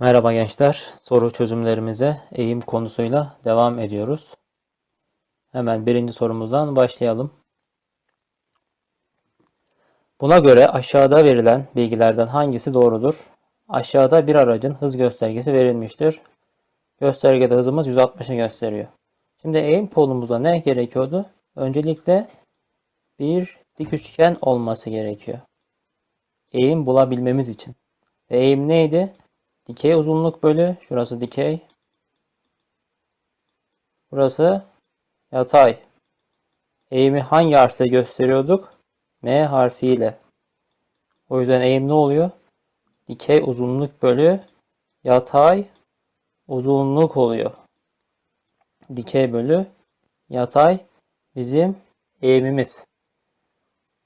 Merhaba gençler. Soru çözümlerimize eğim konusuyla devam ediyoruz. Hemen birinci sorumuzdan başlayalım. Buna göre aşağıda verilen bilgilerden hangisi doğrudur? Aşağıda bir aracın hız göstergesi verilmiştir. Göstergede hızımız 160'ı gösteriyor. Şimdi eğim kolumuzda ne gerekiyordu? Öncelikle bir dik üçgen olması gerekiyor. Eğim bulabilmemiz için. Ve eğim neydi? Dikey uzunluk bölü şurası dikey. Burası yatay. Eğimi hangi harfle gösteriyorduk? M harfiyle. O yüzden eğim ne oluyor? Dikey uzunluk bölü yatay uzunluk oluyor. Dikey bölü yatay bizim eğimimiz.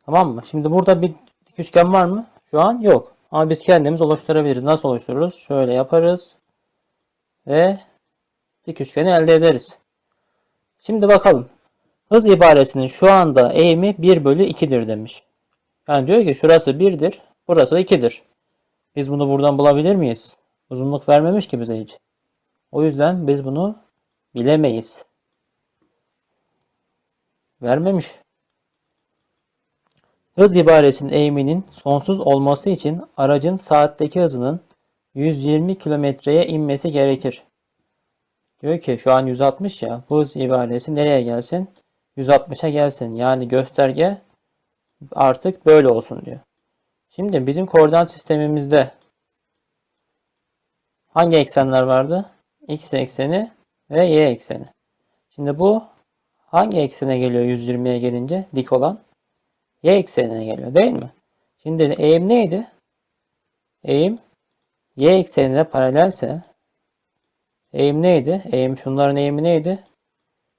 Tamam mı? Şimdi burada bir dik üçgen var mı? Şu an yok. Ama biz kendimiz oluşturabiliriz. Nasıl oluştururuz? Şöyle yaparız. Ve dik üçgeni elde ederiz. Şimdi bakalım. Hız ibaresinin şu anda eğimi 1 bölü 2'dir demiş. Yani diyor ki şurası 1'dir. Burası 2'dir. Biz bunu buradan bulabilir miyiz? Uzunluk vermemiş ki bize hiç. O yüzden biz bunu bilemeyiz. Vermemiş. Hız ibaresinin eğiminin sonsuz olması için aracın saatteki hızının 120 kilometreye inmesi gerekir. Diyor ki şu an 160 ya bu hız ibaresi nereye gelsin? 160'a gelsin. Yani gösterge artık böyle olsun diyor. Şimdi bizim koordinat sistemimizde hangi eksenler vardı? X ekseni ve Y ekseni. Şimdi bu hangi eksene geliyor 120'ye gelince? Dik olan y eksenine geliyor değil mi? Şimdi eğim neydi? Eğim y eksenine paralelse eğim neydi? Eğim şunların eğimi neydi?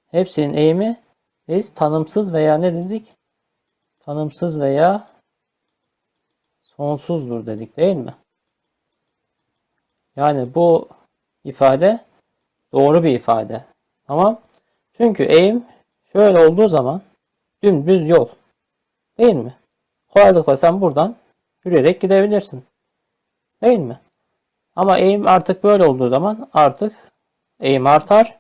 Hepsinin eğimi biz tanımsız veya ne dedik? Tanımsız veya sonsuzdur dedik değil mi? Yani bu ifade doğru bir ifade. Tamam. Çünkü eğim şöyle olduğu zaman dümdüz yol. Değil mi? Kolaylıkla sen buradan yürüyerek gidebilirsin. Değil mi? Ama eğim artık böyle olduğu zaman artık eğim artar.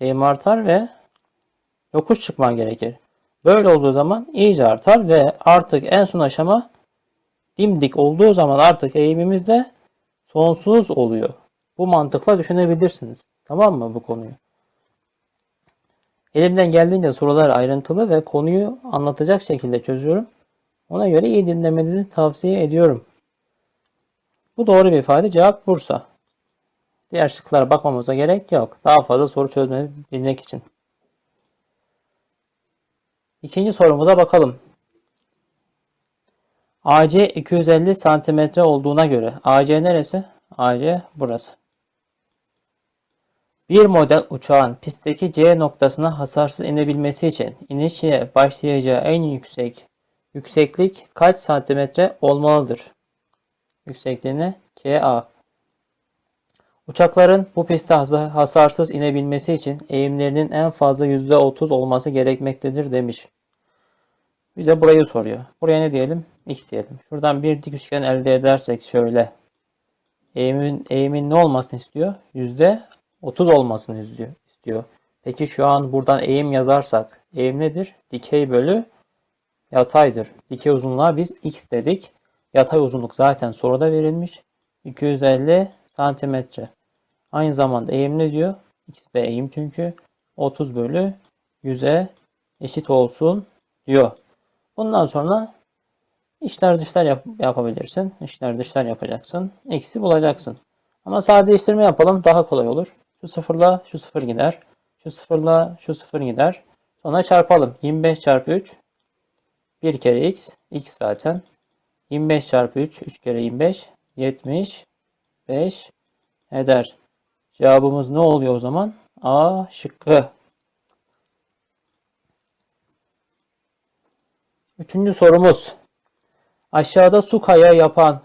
Eğim artar ve yokuş çıkman gerekir. Böyle olduğu zaman iyice artar ve artık en son aşama dimdik olduğu zaman artık eğimimiz de sonsuz oluyor. Bu mantıkla düşünebilirsiniz. Tamam mı bu konuyu? Elimden geldiğince soruları ayrıntılı ve konuyu anlatacak şekilde çözüyorum. Ona göre iyi dinlemenizi tavsiye ediyorum. Bu doğru bir ifade. Cevap Bursa. Diğer şıklara bakmamıza gerek yok. Daha fazla soru çözmeyi bilmek için. İkinci sorumuza bakalım. AC 250 cm olduğuna göre AC neresi? AC burası. Bir model uçağın pistteki C noktasına hasarsız inebilmesi için inişe başlayacağı en yüksek yükseklik kaç santimetre olmalıdır? Yüksekliğine KA. Uçakların bu pistte hasarsız inebilmesi için eğimlerinin en fazla %30 olması gerekmektedir demiş. Bize burayı soruyor. Buraya ne diyelim? X diyelim. Şuradan bir dik üçgen elde edersek şöyle. Eğimin, eğimin ne olmasını istiyor? Yüzde 30 olmasını istiyor. Peki şu an buradan eğim yazarsak eğim nedir? Dikey bölü yataydır. Dikey uzunluğa biz x dedik. Yatay uzunluk zaten soruda verilmiş. 250 santimetre. Aynı zamanda eğim ne diyor? İkisi de eğim çünkü 30 bölü 100'e eşit olsun diyor. Bundan sonra işler dışlar yap yapabilirsin. İşler dışlar yapacaksın. X'i bulacaksın. Ama sadeleştirme yapalım daha kolay olur. Şu sıfırla şu sıfır gider. Şu sıfırla şu sıfır gider. Sonra çarpalım. 25 çarpı 3 1 kere x. x zaten. 25 çarpı 3 3 kere 25 75 eder. Cevabımız ne oluyor o zaman? A şıkkı. Üçüncü sorumuz. Aşağıda su kaya yapan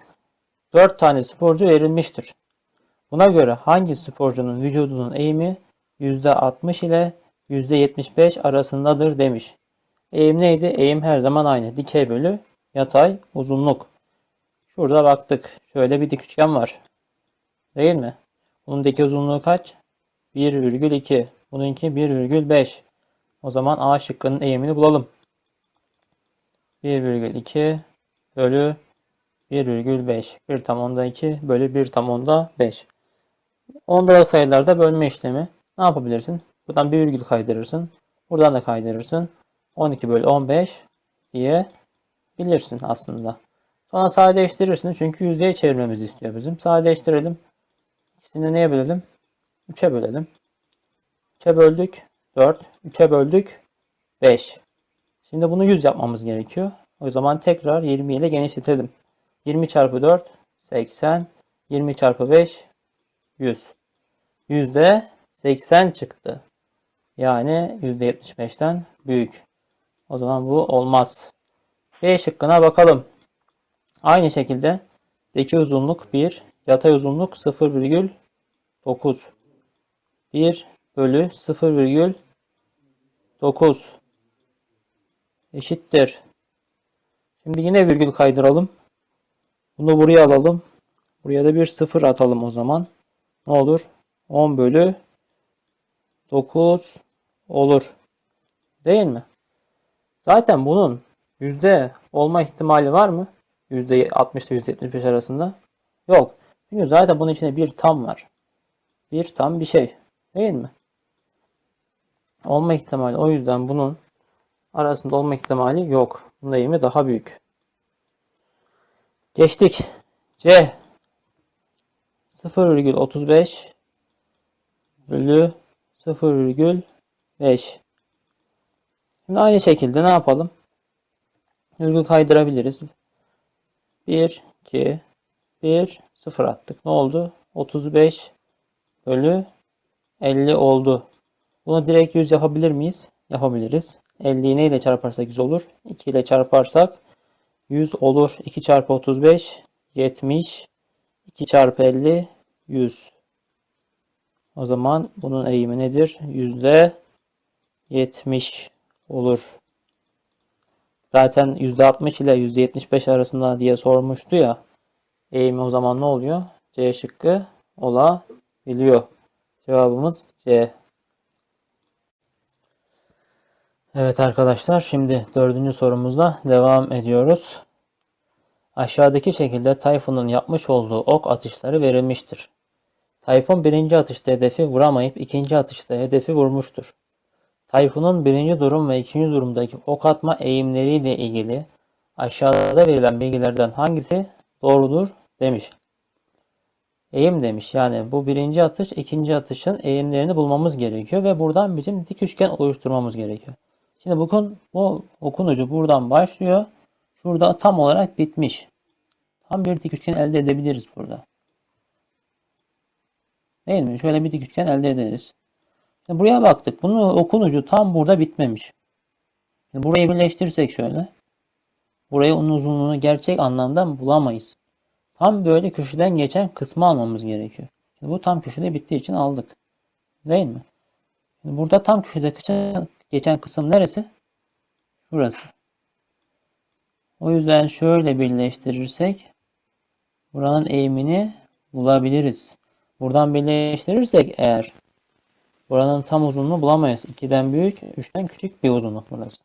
4 tane sporcu verilmiştir. Buna göre hangi sporcunun vücudunun eğimi %60 ile %75 arasındadır demiş. Eğim neydi? Eğim her zaman aynı. Dikey bölü yatay uzunluk. Şurada baktık. Şöyle bir dik üçgen var. Değil mi? Bunun diki uzunluğu kaç? 1,2. Bununki 1,5. O zaman A şıkkının eğimini bulalım. 1,2 bölü 1,5. 1 tam onda 2 bölü 1 tam onda 5. Ondalık sayılarda bölme işlemi. Ne yapabilirsin? Buradan bir virgül kaydırırsın. Buradan da kaydırırsın. 12 bölü 15 diye bilirsin aslında. Sonra sadeleştirirsin. Çünkü yüzdeye çevirmemizi istiyor bizim. Sadeleştirelim. İkisini neye bölelim? 3'e bölelim. 3'e böldük. 4. 3'e böldük. 5. Şimdi bunu 100 yapmamız gerekiyor. O zaman tekrar 20 ile genişletelim. 20 çarpı 4 80. 20 çarpı 5 100. Yüzde 80 çıktı. Yani yüzde 75'ten büyük. O zaman bu olmaz. B şıkkına bakalım. Aynı şekilde deki uzunluk 1, yatay uzunluk 0,9. 1 bölü 0,9 eşittir. Şimdi yine virgül kaydıralım. Bunu buraya alalım. Buraya da bir 0 atalım o zaman. Ne olur? 10 bölü 9 olur. Değil mi? Zaten bunun yüzde olma ihtimali var mı? Yüzde 60 ile yüzde 75 arasında. Yok. Çünkü zaten bunun içinde bir tam var. Bir tam bir şey. Değil mi? Olma ihtimali. O yüzden bunun arasında olma ihtimali yok. Bunun eğimi daha büyük. Geçtik. C 0,35 bölü 0,5 Şimdi aynı şekilde ne yapalım? Virgül kaydırabiliriz. 1, 2, 1, 0 attık. Ne oldu? 35 bölü 50 oldu. Bunu direkt 100 yapabilir miyiz? Yapabiliriz. 50'yi neyle çarparsak 100 olur. 2 ile çarparsak 100 olur. 2 çarpı 35 70 2 çarpı 50 100. O zaman bunun eğimi nedir? Yüzde 70 olur. Zaten yüzde 60 ile yüzde 75 arasında diye sormuştu ya. Eğimi o zaman ne oluyor? C şıkkı olabiliyor. Cevabımız C. Evet arkadaşlar şimdi dördüncü sorumuzla devam ediyoruz. Aşağıdaki şekilde Tayfun'un yapmış olduğu ok atışları verilmiştir. Tayfun birinci atışta hedefi vuramayıp ikinci atışta hedefi vurmuştur. Tayfun'un birinci durum ve ikinci durumdaki ok atma eğimleriyle ilgili aşağıda verilen bilgilerden hangisi doğrudur demiş. Eğim demiş. Yani bu birinci atış ikinci atışın eğimlerini bulmamız gerekiyor ve buradan bizim dik üçgen oluşturmamız gerekiyor. Şimdi bugün bu okun ucu buradan başlıyor. Şurada tam olarak bitmiş. Tam bir dik üçgen elde edebiliriz burada. Değil mi? Şöyle bir dik üçgen elde ederiz. Şimdi buraya baktık. Bunun okun ucu tam burada bitmemiş. Şimdi burayı birleştirirsek şöyle. Burayı onun uzunluğunu gerçek anlamda bulamayız. Tam böyle köşeden geçen kısmı almamız gerekiyor. Şimdi bu tam köşede bittiği için aldık. Değil mi? Şimdi burada tam köşede geçen kısım neresi? Şurası. O yüzden şöyle birleştirirsek buranın eğimini bulabiliriz. Buradan birleştirirsek eğer buranın tam uzunluğunu bulamayız. 2'den büyük, 3'ten küçük bir uzunluk burası.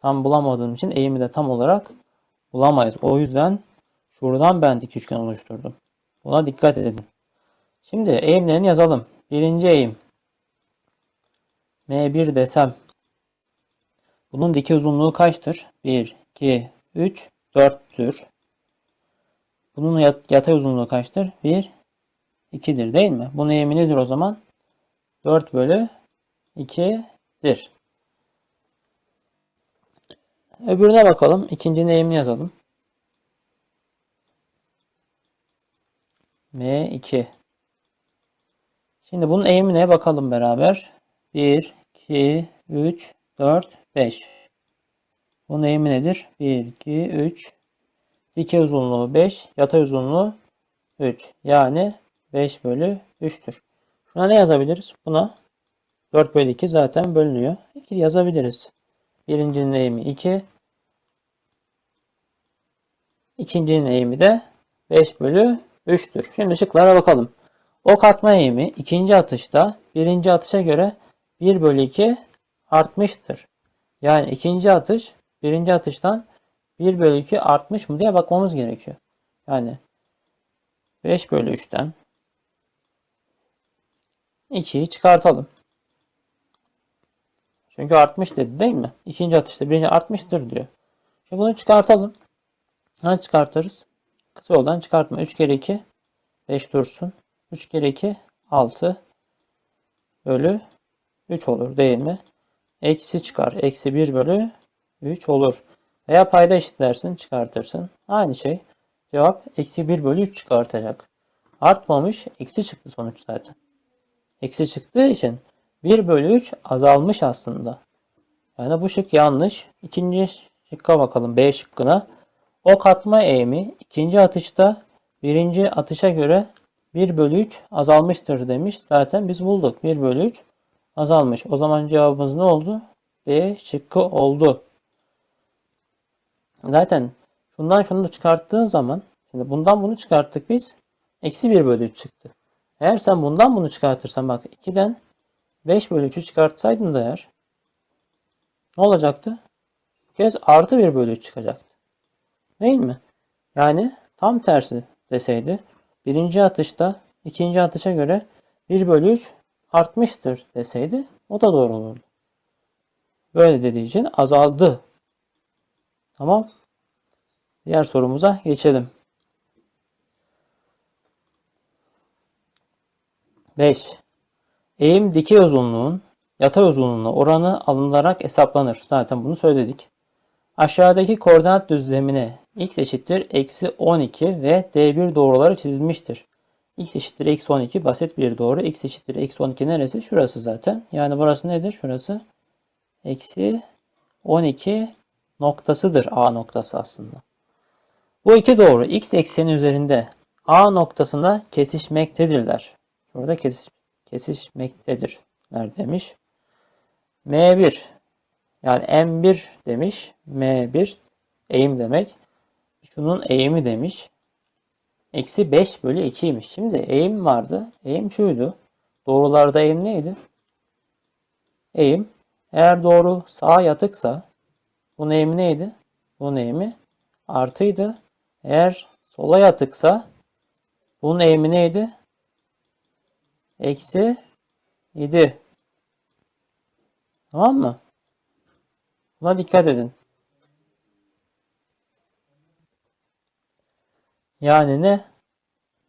Tam bulamadığım için eğimi de tam olarak bulamayız. O yüzden şuradan ben dik üçgen oluşturdum. Buna dikkat edin. Şimdi eğimlerini yazalım. Birinci eğim M1 desem bunun dikey uzunluğu kaçtır? 1, 2, 3, 4'tür. Bunun yatay uzunluğu kaçtır? 1, 2'dir değil mi? Bunun eğimi nedir o zaman? 4 bölü 2'dir. Öbürüne bakalım. İkincinin eğimini yazalım. M2. Şimdi bunun eğimine bakalım beraber. 1, 2, 3, 4, 5. Bunun eğimi nedir? 1, 2, 3. Dikey uzunluğu 5, yatay uzunluğu 3. Yani 5 bölü 3'tür. Şuna ne yazabiliriz? Buna 4 bölü 2 zaten bölünüyor. 2 yazabiliriz. Birincinin eğimi 2. İkincinin eğimi de 5 bölü 3'tür. Şimdi şıklara bakalım. Ok atma eğimi ikinci atışta birinci atışa göre 1 bölü 2 artmıştır. Yani ikinci atış birinci atıştan 1 bölü 2 artmış mı diye bakmamız gerekiyor. Yani 5 bölü 3'ten 2'yi çıkartalım. Çünkü artmış dedi değil mi? İkinci atışta birinci artmıştır diyor. Şimdi bunu çıkartalım. Nasıl çıkartırız? Kısa yoldan çıkartma. 3 kere 2 5 dursun. 3 kere 2 6 bölü 3 olur değil mi? Eksi çıkar. Eksi 1 bölü 3 olur. Veya payda eşitlersin çıkartırsın. Aynı şey. Cevap eksi 1 bölü 3 çıkartacak. Artmamış. Eksi çıktı sonuç zaten. Eksi çıktığı için 1 bölü 3 azalmış aslında. Yani bu şık yanlış. İkinci şıkka bakalım. B şıkkına. Ok atma eğimi ikinci atışta birinci atışa göre 1 bölü 3 azalmıştır demiş. Zaten biz bulduk. 1 bölü 3 azalmış. O zaman cevabımız ne oldu? B şıkkı oldu. Zaten şundan şunu çıkarttığın zaman şimdi bundan bunu çıkarttık biz. Eksi 1 bölü 3 çıktı. Eğer sen bundan bunu çıkartırsan bak 2'den 5 bölü 3'ü çıkartsaydın da eğer ne olacaktı? Bu kez artı 1 bölü 3 çıkacaktı. Değil mi? Yani tam tersi deseydi birinci atışta ikinci atışa göre 1 bölü 3 artmıştır deseydi o da doğru olurdu. Böyle dediği için azaldı. Tamam. Diğer sorumuza geçelim. 5. Eğim dikey uzunluğun yatay uzunluğuna oranı alınarak hesaplanır. Zaten bunu söyledik. Aşağıdaki koordinat düzlemine x eşittir eksi 12 ve d1 doğruları çizilmiştir. x eşittir eksi 12 basit bir doğru. x eşittir eksi 12 neresi? Şurası zaten. Yani burası nedir? Şurası eksi 12 noktasıdır A noktası aslında. Bu iki doğru x ekseni üzerinde A noktasında kesişmektedirler. Burada kesiş, kesişmektedirler demiş. M1 yani M1 demiş. M1 eğim demek. Şunun eğimi demiş. Eksi 5 bölü 2'ymiş. Şimdi eğim vardı. Eğim şuydu. Doğrularda eğim neydi? Eğim eğer doğru sağa yatıksa bunun eğimi neydi? Bunun eğimi artıydı. Eğer sola yatıksa bunun eğimi neydi? Eksi 7. Tamam mı? Buna dikkat edin. Yani ne?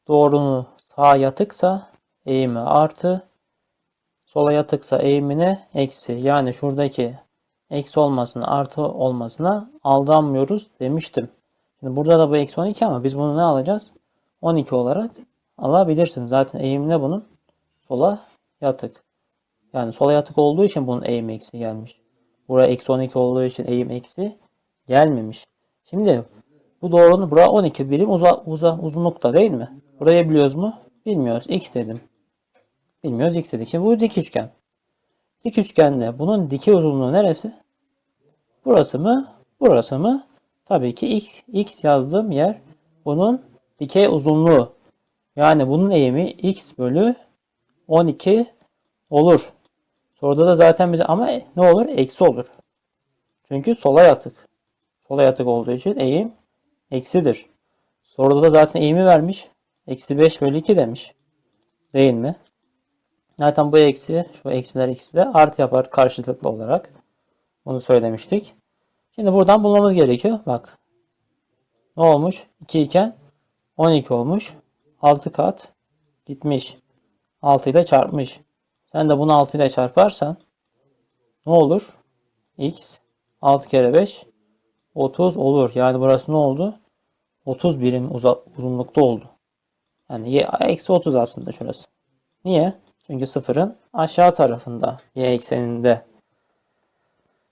Doğrunu sağa yatıksa eğimi artı, sola yatıksa eğimine eksi. Yani şuradaki eksi olmasına artı olmasına aldanmıyoruz demiştim. Şimdi burada da bu eksi 12 ama biz bunu ne alacağız? 12 olarak alabilirsiniz. Zaten eğim ne bunun? Sola yatık. Yani sola yatık olduğu için bunun eğimi eksi gelmiş. Buraya eksi 12 olduğu için eğim eksi gelmemiş. Şimdi bu doğrunun bura 12 birim uza, uza, uzunlukta değil mi? Burayı biliyoruz mu? Bilmiyoruz. X dedim. Bilmiyoruz x dedik. Şimdi bu dik üçgen. Dik üçgende bunun dikey uzunluğu neresi? Burası mı? Burası mı? Tabii ki x, x yazdığım yer bunun dikey uzunluğu. Yani bunun eğimi x bölü 12 olur. Soruda da zaten bize ama ne olur? Eksi olur. Çünkü sola yatık. Sola yatık olduğu için eğim eksidir. Soruda da zaten eğimi vermiş. Eksi 5 bölü 2 demiş. Değil mi? Zaten bu eksi, şu eksiler eksi de artı yapar karşılıklı olarak. Bunu söylemiştik. Şimdi buradan bulmamız gerekiyor. Bak. Ne olmuş? 2 iken 12 olmuş. 6 kat gitmiş. 6 ile çarpmış. Sen de bunu 6 ile çarparsan ne olur? X 6 kere 5 30 olur. Yani burası ne oldu? 30 birim uzunlukta oldu. Yani y eksi 30 aslında şurası. Niye? Çünkü sıfırın aşağı tarafında y ekseninde.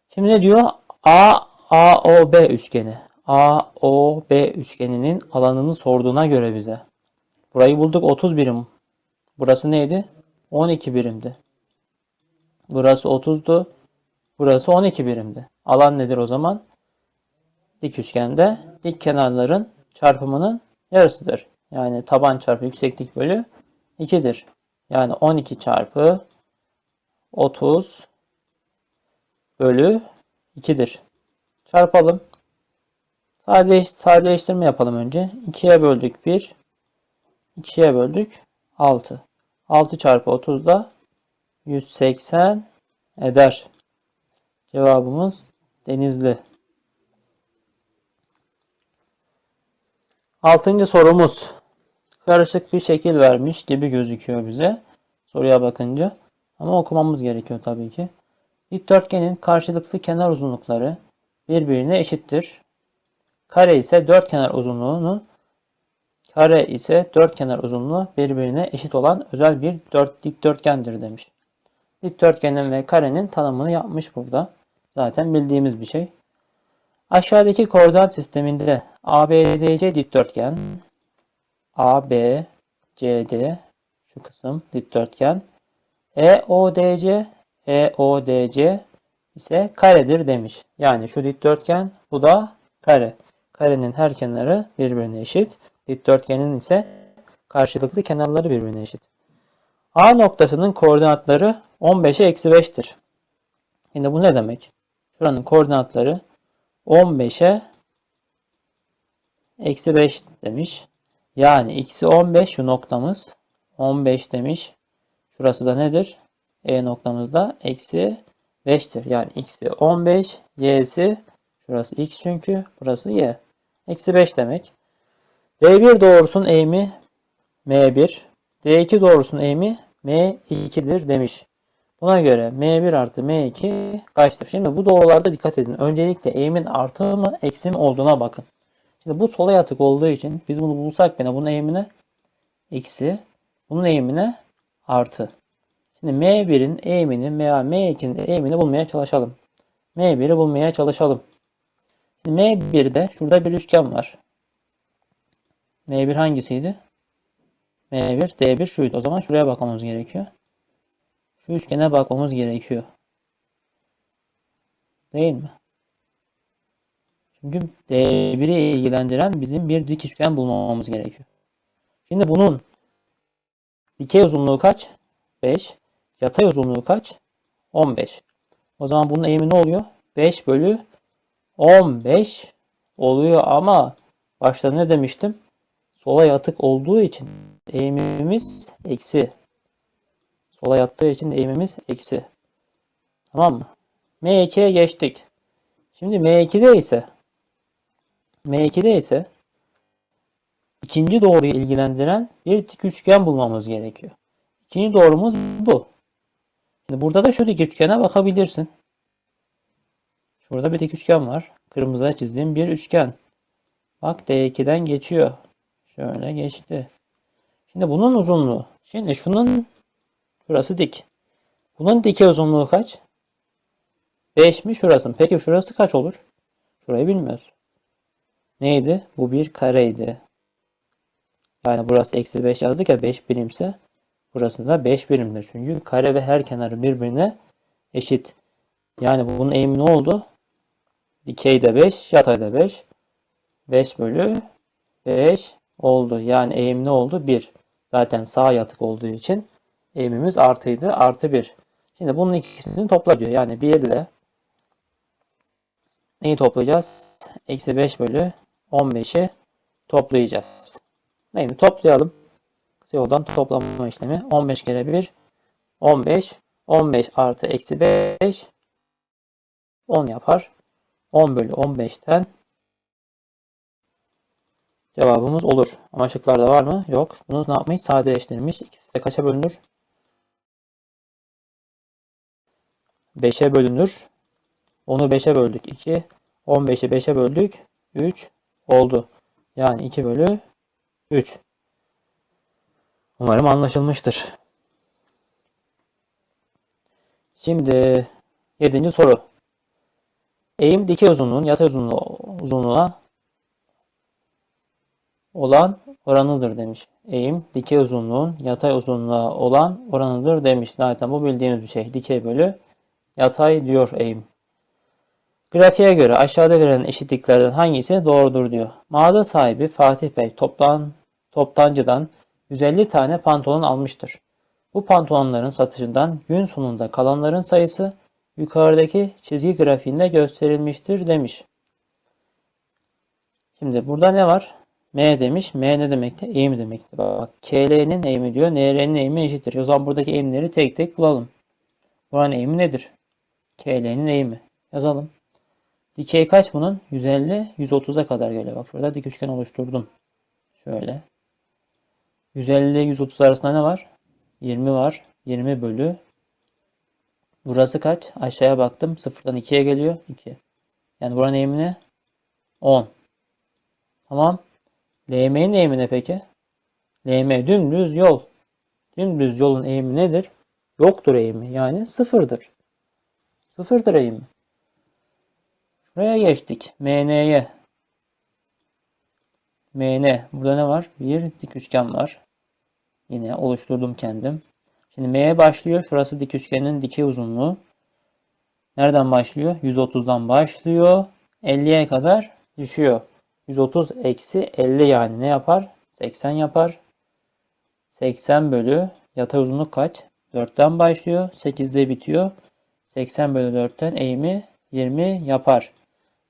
Şimdi ne diyor? A AOB üçgeni. AOB üçgeninin alanını sorduğuna göre bize. Burayı bulduk 30 birim. Burası neydi? 12 birimdi. Burası 30'du. Burası 12 birimdi. Alan nedir o zaman? Dik üçgende dik kenarların çarpımının yarısıdır. Yani taban çarpı yükseklik bölü 2'dir. Yani 12 çarpı 30 bölü 2'dir. Çarpalım. Sadeleş, sadeleştirme yapalım önce. 2'ye böldük 1. 2'ye böldük 6. 6 çarpı 30 da 180 eder. Cevabımız Denizli. Altıncı sorumuz. Karışık bir şekil vermiş gibi gözüküyor bize. Soruya bakınca. Ama okumamız gerekiyor tabii ki. Dikdörtgenin karşılıklı kenar uzunlukları birbirine eşittir. Kare ise dört kenar uzunluğunun kare ise dört kenar uzunluğu birbirine eşit olan özel bir dört dikdörtgendir demiş. Dikdörtgenin ve karenin tanımını yapmış burada. Zaten bildiğimiz bir şey. Aşağıdaki koordinat sisteminde ABDC dikdörtgen, ABCD şu kısım dikdörtgen, EODC, EODC ise karedir demiş. Yani şu dikdörtgen bu da kare. Karenin her kenarı birbirine eşit. Dikdörtgenin ise karşılıklı kenarları birbirine eşit. A noktasının koordinatları 15'e eksi 5'tir. Şimdi bu ne demek? Şuranın koordinatları 15'e eksi 5 demiş. Yani x'i 15 şu noktamız 15 demiş. Şurası da nedir? E noktamızda eksi 5'tir. Yani x'i 15, y'si şurası x çünkü burası y. Eksi 5 demek. D1 doğrusunun eğimi M1. D2 doğrusunun eğimi M2'dir demiş. Buna göre M1 artı M2 kaçtır? Şimdi bu doğrularda dikkat edin. Öncelikle eğimin artı mı eksi mi olduğuna bakın. Şimdi bu sola yatık olduğu için biz bunu bulsak yine bunun eğimine eksi, bunun eğimine artı. Şimdi M1'in eğimini veya M2'nin eğimini bulmaya çalışalım. M1'i bulmaya çalışalım. Şimdi M1'de şurada bir üçgen var. M1 hangisiydi? M1, D1 şuydu. O zaman şuraya bakmamız gerekiyor. Şu üçgene bakmamız gerekiyor. Değil mi? Çünkü D1'i ilgilendiren bizim bir dik üçgen bulmamız gerekiyor. Şimdi bunun dikey uzunluğu kaç? 5. Yatay uzunluğu kaç? 15. O zaman bunun eğimi ne oluyor? 5 bölü 15 oluyor ama başta ne demiştim? Sola yatık olduğu için eğimimiz eksi. Sola yattığı için eğimimiz eksi. Tamam mı? M2'ye geçtik. Şimdi M2'de ise M2'de ise ikinci doğruyu ilgilendiren bir dik üçgen bulmamız gerekiyor. İkinci doğrumuz bu. Şimdi burada da şu dik üçgene bakabilirsin. Şurada bir dik üçgen var. Kırmızıya çizdiğim bir üçgen. Bak D2'den geçiyor. Şöyle geçti. Şimdi bunun uzunluğu. Şimdi şunun Şurası dik. Bunun dikey uzunluğu kaç? 5 mi şurası? Peki şurası kaç olur? Şurayı bilmiyoruz. Neydi? Bu bir kareydi. Yani burası eksi 5 yazdık ya 5 birimse burası da 5 birimdir. Çünkü kare ve her kenarı birbirine eşit. Yani bunun eğimi ne oldu? Dikeyde 5, yatayda 5. 5 bölü 5 oldu. Yani eğim ne oldu? 1. Zaten sağ yatık olduğu için eğimimiz artıydı. Artı 1. Şimdi bunun ikisini topla diyor. Yani 1 ile neyi toplayacağız? Eksi 5 bölü 15'i toplayacağız. Neyini toplayalım. Yoldan toplama işlemi. 15 kere 1 15. 15 artı eksi 5 10 yapar. 10 bölü 15'ten cevabımız olur. Ama şıklarda var mı? Yok. Bunu ne yapmış? Sadeleştirmiş. İkisi de kaça bölünür? 5'e bölünür. Onu 5'e böldük 2. 15'i 5'e böldük 3 oldu. Yani 2 bölü 3. Umarım anlaşılmıştır. Şimdi 7. soru. Eğim dikey uzunluğun yatay uzunluğu, uzunluğa olan oranıdır demiş. Eğim dikey uzunluğun yatay uzunluğa olan oranıdır demiş. Zaten bu bildiğimiz bir şey. Dikey bölü Yatay diyor eğim. Grafiğe göre aşağıda verilen eşitliklerden hangisi doğrudur diyor. Mağaza sahibi Fatih Bey toplan, toptancıdan 150 tane pantolon almıştır. Bu pantolonların satışından gün sonunda kalanların sayısı yukarıdaki çizgi grafiğinde gösterilmiştir demiş. Şimdi burada ne var? M demiş. M ne demekti? Eğim demekti. Bak KL'nin eğimi diyor. NR'nin eğimi eşittir. O zaman buradaki eğimleri tek tek bulalım. Buranın eğimi nedir? KL'nin eğimi. Yazalım. Dikey kaç bunun? 150, 130'a kadar geliyor. Bak şurada dik üçgen oluşturdum. Şöyle. 150 ile 130 arasında ne var? 20 var. 20 bölü. Burası kaç? Aşağıya baktım. 0'dan 2'ye geliyor. 2. Yani buranın eğimi ne? 10. Tamam. LM'nin eğimi ne peki? LM dümdüz yol. Dümdüz yolun eğimi nedir? Yoktur eğimi. Yani sıfırdır. Sıfırdır eğimi. Şuraya geçtik. MN'ye. MN. Burada ne var? Bir dik üçgen var. Yine oluşturdum kendim. Şimdi M'ye başlıyor. Şurası dik üçgenin dikey uzunluğu. Nereden başlıyor? 130'dan başlıyor. 50'ye kadar düşüyor. 130 eksi 50 yani ne yapar? 80 yapar. 80 bölü yatay uzunluk kaç? 4'ten başlıyor. 8'de bitiyor. 80 bölü 4'ten eğimi 20 yapar.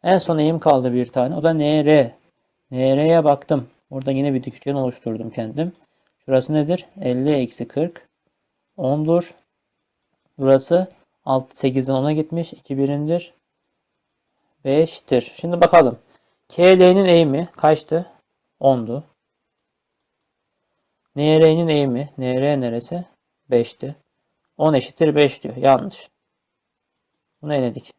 En son eğim kaldı bir tane. O da NR. NR'ye baktım. Burada yine bir dik üçgen oluşturdum kendim. Şurası nedir? 50 eksi 40. 10'dur. Burası 6, 8'den 10'a gitmiş. 2 birimdir. 5'tir. Şimdi bakalım. KL'nin eğimi kaçtı? 10'du. NR'nin eğimi, NR neresi? 5'ti. 10 eşittir 5 diyor. Yanlış. Bunu eledik.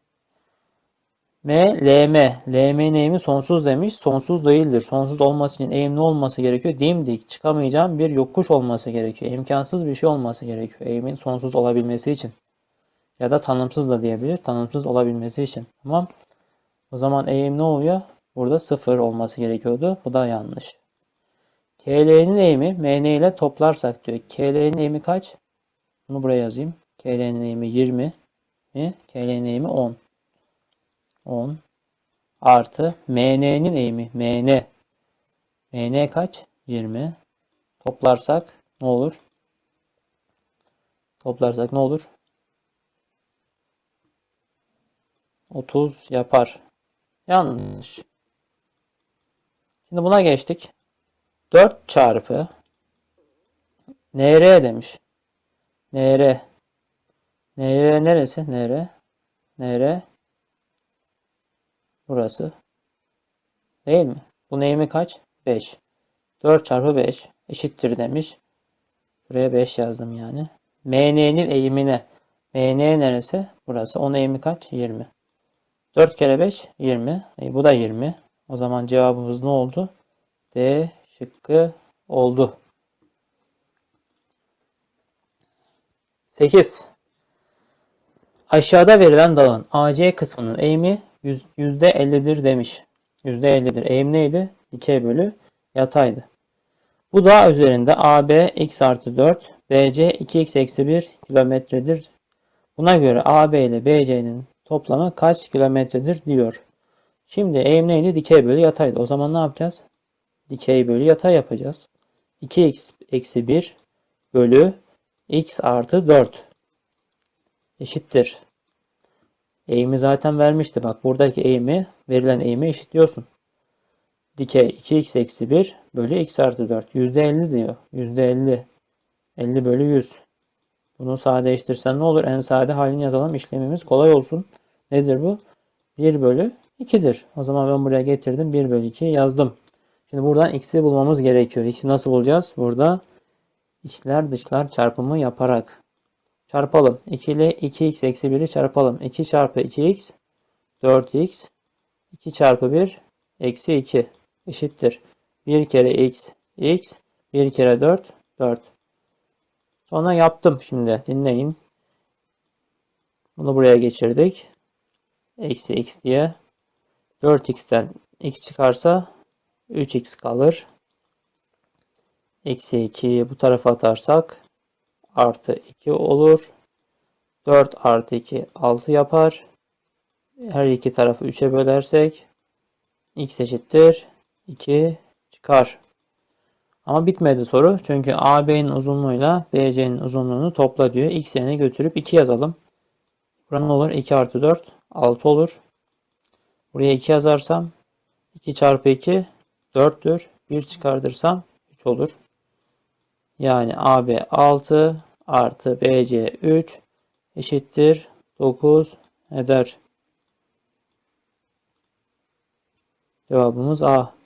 M, LM. LM'nin eğimi sonsuz demiş. Sonsuz değildir. Sonsuz olması için eğimli olması gerekiyor. Dimdik çıkamayacağım bir yokuş olması gerekiyor. İmkansız bir şey olması gerekiyor. Eğimin sonsuz olabilmesi için. Ya da tanımsız da diyebilir. Tanımsız olabilmesi için. Tamam. O zaman eğim ne oluyor? Burada 0 olması gerekiyordu. Bu da yanlış. KL'nin eğimi MN ile toplarsak diyor. KL'nin eğimi kaç? Bunu buraya yazayım. KL'nin eğimi 20. KL'nin eğimi 10. 10 artı MN'nin eğimi MN. MN kaç? 20. Toplarsak ne olur? Toplarsak ne olur? 30 yapar. Yanlış. Şimdi buna geçtik. 4 çarpı NR demiş. NR. NR neresi? NR. NR Burası. Değil mi? Bu eğimi kaç? 5. 4 çarpı 5 eşittir demiş. Buraya 5 yazdım yani. MN'nin eğimine. MN neresi? Burası. Onun eğimi kaç? 20. 4 kere 5 20. E, bu da 20. O zaman cevabımız ne oldu? D şıkkı oldu. 8. Aşağıda verilen dağın AC kısmının eğimi %50'dir demiş. %50'dir. Eğim neydi? Dikey bölü yataydı. Bu dağ üzerinde AB x artı 4, BC 2x eksi 1 kilometredir. Buna göre AB ile BC'nin toplamı kaç kilometredir diyor. Şimdi eğim neydi? Dikey bölü yataydı. O zaman ne yapacağız? Dikey bölü yatay yapacağız. 2x eksi 1 bölü x artı 4 eşittir. Eğimi zaten vermişti. Bak buradaki eğimi verilen eğimi eşitliyorsun. Dikey 2x eksi 1 bölü x artı 4. %50 diyor. %50. 50 bölü 100. Bunu sadeleştirsen ne olur? En sade halini yazalım. İşlemimiz kolay olsun. Nedir bu? 1 bölü 2'dir. O zaman ben buraya getirdim. 1 bölü 2 yazdım. Şimdi buradan x'i bulmamız gerekiyor. x'i nasıl bulacağız? Burada içler dışlar çarpımı yaparak. Çarpalım. 2 ile 2x eksi 1'i çarpalım. 2 çarpı 2x 4x 2 çarpı 1 eksi 2 eşittir. 1 kere x x 1 kere 4 4. Sonra yaptım şimdi. Dinleyin. Bunu buraya geçirdik. Eksi x diye. 4x'ten x çıkarsa 3x kalır. Eksi 2'yi bu tarafa atarsak artı 2 olur. 4 artı 2 6 yapar. Her iki tarafı 3'e bölersek x eşittir 2 çıkar. Ama bitmedi soru. Çünkü AB'nin uzunluğuyla BC'nin uzunluğunu topla diyor. X yerine götürüp 2 yazalım. Buranın olur 2 artı 4 6 olur. Buraya 2 yazarsam 2 çarpı 2 4'tür. 1 çıkartırsam 3 olur. Yani AB 6 artı BC 3 eşittir 9 eder. Cevabımız A.